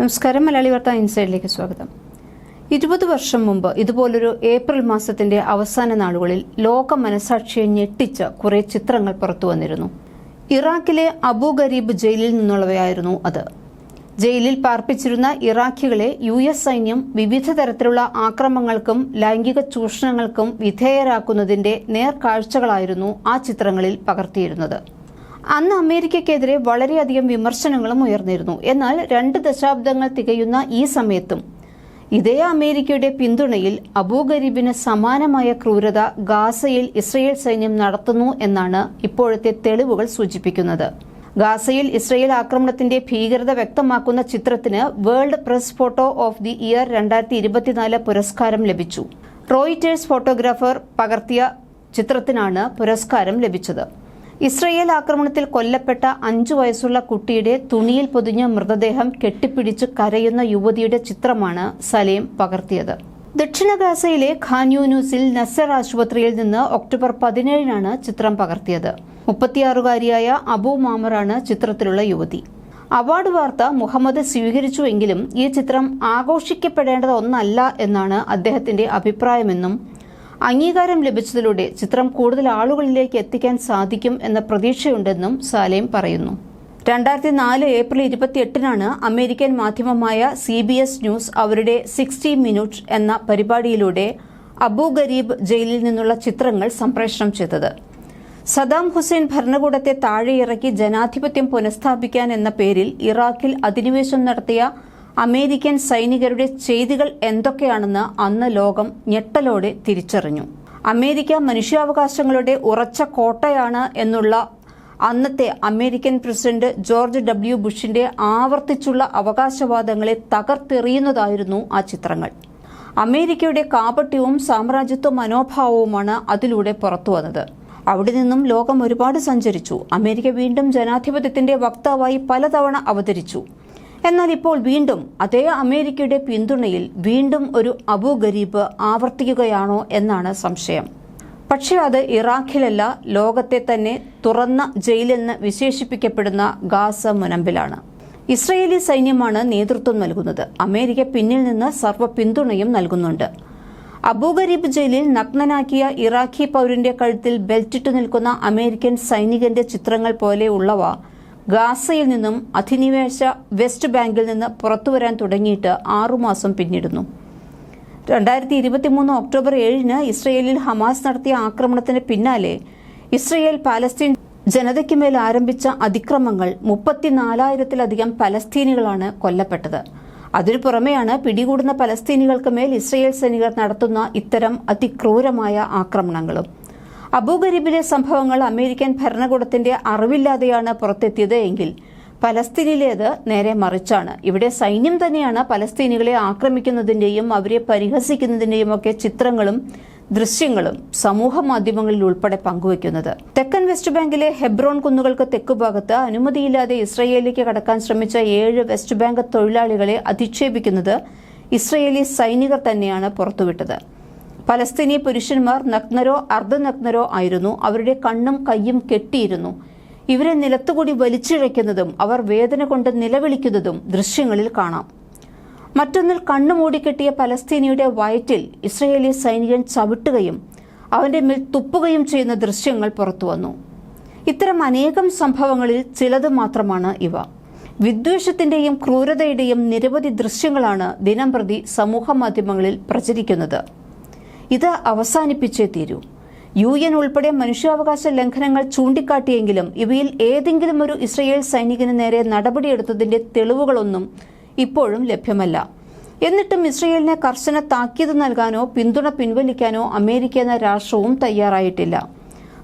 നമസ്കാരം. മലയാളി വാർത്ത ഇൻസൈഡിലേക്ക് സ്വാഗതം. ഇരുപത് വർഷം മുമ്പ് ഇതുപോലൊരു ഏപ്രിൽ മാസത്തിന്റെ അവസാന നാളുകളിൽ ലോക മനസാക്ഷിയെ ഞെട്ടിച്ച കുറെ ചിത്രങ്ങൾ പുറത്തു വന്നിരുന്നു. ഇറാഖിലെ അബു ഗരീബ് ജയിലിൽ നിന്നുള്ളവയായിരുന്നു അത്. ജയിലിൽ പാർപ്പിച്ചിരുന്ന ഇറാഖികളെ യു എസ് സൈന്യം വിവിധ തരത്തിലുള്ള ആക്രമണങ്ങൾക്കും ലൈംഗിക ചൂഷണങ്ങൾക്കും വിധേയരാക്കുന്നതിന്റെ നേർക്കാഴ്ചകളായിരുന്നു ആ ചിത്രങ്ങളിൽ പകർത്തിയിരുന്നത്. അന്ന് അമേരിക്കക്കെതിരെ വളരെയധികം വിമർശനങ്ങളും ഉയർന്നിരുന്നു. എന്നാൽ രണ്ട് ദശാബ്ദങ്ങൾ തികയുന്ന ഈ സമയത്തും ഇതേ അമേരിക്കയുടെ പിന്തുണയിൽ അബൂ ഗരീബിന് സമാനമായ ക്രൂരത ഗാസയിൽ ഇസ്രയേൽ സൈന്യം നടത്തുന്നു എന്നാണ് ഇപ്പോഴത്തെ തെളിവുകൾ സൂചിപ്പിക്കുന്നത്. ഗാസയിൽ ഇസ്രയേൽ ആക്രമണത്തിന്റെ ഭീകരത വ്യക്തമാക്കുന്ന ചിത്രത്തിന് world press photo of the year രണ്ടായിരത്തി ഇരുപത്തിനാല് പുരസ്കാരം ലഭിച്ചു. റോയിറ്റേഴ്സ് ഫോട്ടോഗ്രാഫർ പകർത്തിയ ചിത്രത്തിനാണ് പുരസ്കാരം ലഭിച്ചത്. ഇസ്രയേൽ ആക്രമണത്തിൽ കൊല്ലപ്പെട്ട അഞ്ചു വയസ്സുള്ള കുട്ടിയുടെ തുണിയിൽ പൊതിഞ്ഞ മൃതദേഹം കെട്ടിപ്പിടിച്ച് കരയുന്ന യുവതിയുടെ ചിത്രമാണ് സലീം പകർത്തിയത്. ദക്ഷിണ ഗാസയിലെ ഖാൻയൂനൂസിൽ നസർ ആശുപത്രിയിൽ നിന്ന് ഒക്ടോബർ പതിനേഴിനാണ് ചിത്രം പകർത്തിയത്. മുപ്പത്തിയാറുകാരിയായ അബു മാമറാണ് ചിത്രത്തിലുള്ള യുവതി. അവാർഡ് വാർത്ത മുഹമ്മദ് സ്വീകരിച്ചുവെങ്കിലും ഈ ചിത്രം ആഘോഷിക്കപ്പെടേണ്ടത് ഒന്നല്ല എന്നാണ് അദ്ദേഹത്തിന്റെ അഭിപ്രായമെന്നും അംഗീകാരം ലഭിച്ചതിലൂടെ ചിത്രം കൂടുതൽ ആളുകളിലേക്ക് എത്തിക്കാൻ സാധിക്കും എന്ന പ്രതീക്ഷയുണ്ടെന്നും സാലേം പറയുന്നു. രണ്ടായിരത്തി നാല് ഏപ്രിൽ ഇരുപത്തിയെട്ടിനാണ് അമേരിക്കൻ മാധ്യമമായ സി ബി എസ് ന്യൂസ് അവരുടെ സിക്സ്റ്റി മിനിറ്റ് എന്ന പരിപാടിയിലൂടെ അബു ഗരീബ് ജയിലിൽ നിന്നുള്ള ചിത്രങ്ങൾ സംപ്രേഷണം ചെയ്തത്. സദാം ഹുസൈൻ ഭരണകൂടത്തെ താഴെയിറക്കി ജനാധിപത്യം പുനഃസ്ഥാപിക്കാൻ എന്ന പേരിൽ ഇറാഖിൽ അധിനിവേശം നടത്തിയ അമേരിക്കൻ സൈനികരുടെ ചെയ്തികൾ എന്തൊക്കെയാണെന്ന് അന്ന് ലോകം ഞെട്ടലോടെ തിരിച്ചറിഞ്ഞു. അമേരിക്ക മനുഷ്യാവകാശങ്ങളുടെ ഉറച്ച കോട്ടയാണ് എന്നുള്ള അന്നത്തെ അമേരിക്കൻ പ്രസിഡന്റ് ജോർജ് ഡബ്ല്യു ബുഷിന്റെ ആവർത്തിച്ചുള്ള അവകാശവാദങ്ങളെ തകർത്തെറിയുന്നതായിരുന്നു ആ ചിത്രങ്ങൾ. അമേരിക്കയുടെ കാപട്യവും സാമ്രാജ്യത്വ മനോഭാവവുമാണ് അതിലൂടെ പുറത്തു വന്നത്. അവിടെ നിന്നും ലോകം ഒരുപാട് സഞ്ചരിച്ചു. അമേരിക്ക വീണ്ടും ജനാധിപത്യത്തിന്റെ വക്താവായി പലതവണ അവതരിച്ചു. എന്നാൽ ഇപ്പോൾ വീണ്ടും അതേ അമേരിക്കയുടെ പിന്തുണയിൽ വീണ്ടും ഒരു അബു ഗരീബ് ആവർത്തിക്കുകയാണോ എന്നാണ് സംശയം. പക്ഷേ അത് ഇറാഖിലല്ല ലോകത്തെ തന്നെ തുറന്ന ജയിലെന്ന് വിശേഷിപ്പിക്കപ്പെടുന്ന ഗാസ മുനമ്പിലാണ്. ഇസ്രയേലി സൈന്യമാണ് നേതൃത്വം നൽകുന്നത്. അമേരിക്ക പിന്നിൽ നിന്ന് സർവ പിന്തുണയും നൽകുന്നുണ്ട്. അബൂഗരീബ് ജയിലിൽ നഗ്നനാക്കിയ ഇറാഖി പൗരന്റെ കഴുത്തിൽ ബെൽറ്റിട്ടു നിൽക്കുന്ന അമേരിക്കൻ സൈനികന്റെ ചിത്രങ്ങൾ പോലെയുള്ളവ ഗാസയിൽ നിന്നും അധിനിവേശ വെസ്റ്റ് ബാങ്കിൽ നിന്ന് പുറത്തുവരാൻ തുടങ്ങിയിട്ട് ആറുമാസം പിന്നിടുന്നു. രണ്ടായിരത്തി ഇരുപത്തിമൂന്ന് ഒക്ടോബർ ഏഴിന് ഇസ്രയേലിൽ ഹമാസ് നടത്തിയ ആക്രമണത്തിന് പിന്നാലെ ഇസ്രയേൽ പാലസ്തീൻ ജനതയ്ക്കുമേൽ ആരംഭിച്ച അതിക്രമങ്ങൾ മുപ്പത്തിനാലായിരത്തിലധികം പലസ്തീനികളാണ് കൊല്ലപ്പെട്ടത്. അതിനു പുറമെയാണ് പിടികൂടുന്ന പലസ്തീനികൾക്ക് മേൽ ഇസ്രയേൽ സൈനികർ നടത്തുന്ന ഇത്തരം അതിക്രൂരമായ ആക്രമണങ്ങളും. അബൂഗരീബിലെ സംഭവങ്ങൾ അമേരിക്കൻ ഭരണകൂടത്തിന്റെ അറിവില്ലാതെയാണ് പുറത്തെത്തിയത് എങ്കിൽ പലസ്തീനിലേത് നേരെ മറിച്ചാണ്. ഇവിടെ സൈന്യം തന്നെയാണ് പലസ്തീനികളെ ആക്രമിക്കുന്നതിന്റെയും അവരെ പരിഹസിക്കുന്നതിന്റെയും ഒക്കെ ചിത്രങ്ങളും ദൃശ്യങ്ങളും സമൂഹ മാധ്യമങ്ങളിൽ ഉൾപ്പെടെ പങ്കുവയ്ക്കുന്നത്. തെക്കൻ വെസ്റ്റ് ബാങ്കിലെ ഹെബ്രോൺ കുന്നുകൾക്ക് തെക്കുഭാഗത്ത് അനുമതിയില്ലാതെ ഇസ്രയേലിലേക്ക് കടക്കാൻ ശ്രമിച്ച ഏഴ് വെസ്റ്റ് ബാങ്ക് തൊഴിലാളികളെ അധിക്ഷേപിക്കുന്നത് ഇസ്രയേലി സൈനികർ തന്നെയാണ് പുറത്തുവിട്ടത്. പലസ്തീനി പുരുഷന്മാർ നഗ്നരോ അർദ്ധനഗ്നരോ ആയിരുന്നു. അവരുടെ കണ്ണും കയ്യും കെട്ടിയിരുന്നു. ഇവരെ നിലത്തുകൂടി വലിച്ചിഴയ്ക്കുന്നതും അവർ വേദന കൊണ്ട് നിലവിളിക്കുന്നതും ദൃശ്യങ്ങളിൽ കാണാം. മറ്റൊന്നിൽ കണ്ണു മൂടിക്കെട്ടിയ പലസ്തീനിയുടെ വയറ്റിൽ ഇസ്രയേലി സൈനികൻ ചവിട്ടുകയും അവന്റെ മേൽ തുപ്പുകയും ചെയ്യുന്ന ദൃശ്യങ്ങൾ പുറത്തുവന്നു ഇത്തരം അനേകം സംഭവങ്ങളിൽ ചിലത് മാത്രമാണ് ഇവ. വിദ്വേഷത്തിന്റെയും ക്രൂരതയുടെയും നിരവധി ദൃശ്യങ്ങളാണ് ദിനംപ്രതി സമൂഹ മാധ്യമങ്ങളിൽ പ്രചരിക്കുന്നത്. ഇത് അവസാനിപ്പിച്ചേ തീരൂ. യു എൻ ഉൾപ്പെടെ മനുഷ്യാവകാശ ലംഘനങ്ങൾ ചൂണ്ടിക്കാട്ടിയെങ്കിലും ഇവയിൽ ഏതെങ്കിലും ഒരു ഇസ്രയേൽ സൈനികന് നേരെ നടപടിയെടുത്തതിന്റെ തെളിവുകളൊന്നും ഇപ്പോഴും ലഭ്യമല്ല. എന്നിട്ടും ഇസ്രയേലിന് കർശന താക്കീത് നൽകാനോ പിന്തുണ പിൻവലിക്കാനോ അമേരിക്ക എന്ന രാഷ്ട്രവും തയ്യാറായിട്ടില്ല.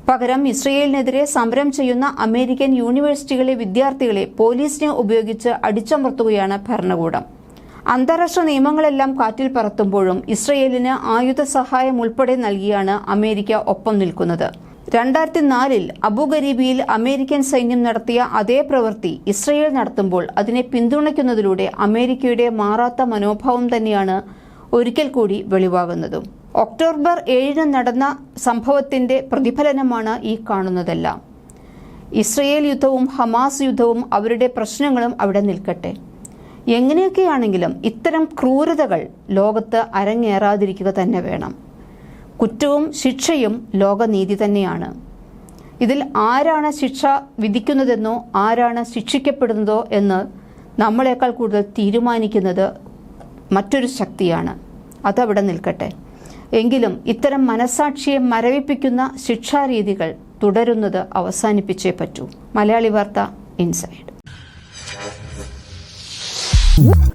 പകരം ഇസ്രയേലിനെതിരെ സമരം ചെയ്യുന്ന അമേരിക്കൻ യൂണിവേഴ്സിറ്റികളിലെ വിദ്യാർത്ഥികളെ പോലീസിനെ ഉപയോഗിച്ച് അടിച്ചമർത്തുകയാണ് ഭരണകൂടം. അന്താരാഷ്ട്ര നിയമങ്ങളെല്ലാം കാറ്റിൽ പറത്തുമ്പോഴും ഇസ്രയേലിന് ആയുധ സഹായം ഉൾപ്പെടെ നൽകിയാണ് അമേരിക്ക ഒപ്പം നിൽക്കുന്നത്. രണ്ടായിരത്തി നാലിൽ അബുഗരീബിയിൽ അമേരിക്കൻ സൈന്യം നടത്തിയ അതേ പ്രവൃത്തി ഇസ്രയേൽ നടത്തുമ്പോൾ അതിനെ പിന്തുണയ്ക്കുന്നതിലൂടെ അമേരിക്കയുടെ മാറാത്ത മനോഭാവം തന്നെയാണ് ഒരിക്കൽ കൂടി വെളിവാകുന്നതും. ഒക്ടോബർ ഏഴിന് നടന്ന സംഭവത്തിന്റെ പ്രതിഫലനമാണ് ഈ കാണുന്നതെല്ലാം. ഇസ്രയേൽ യുദ്ധവും ഹമാസ് യുദ്ധവും അവരുടെ പ്രശ്നങ്ങളും അവിടെ നിൽക്കട്ടെ. എങ്ങനെയൊക്കെയാണെങ്കിലും ഇത്തരം ക്രൂരതകൾ ലോകത്ത് അരങ്ങേറാതിരിക്കുക തന്നെ വേണം. കുറ്റവും ശിക്ഷയും ലോകനീതി തന്നെയാണ്. ഇതിൽ ആരാണ് ശിക്ഷ വിധിക്കുന്നതെന്നോ ആരാണ് ശിക്ഷിക്കപ്പെടുന്നതോ എന്ന് നമ്മളെക്കാൾ കൂടുതൽ തീരുമാനിക്കുന്നത് മറ്റൊരു ശക്തിയാണ്. അതവിടെ നിൽക്കട്ടെ. എങ്കിലും ഇത്തരം മനസാക്ഷിയെ മരവിപ്പിക്കുന്ന ശിക്ഷാരീതികൾ തുടരുന്നത് അവസാനിപ്പിച്ചേ പറ്റൂ. മലയാളി വാർത്ത ഇൻസൈഡ്. Woo!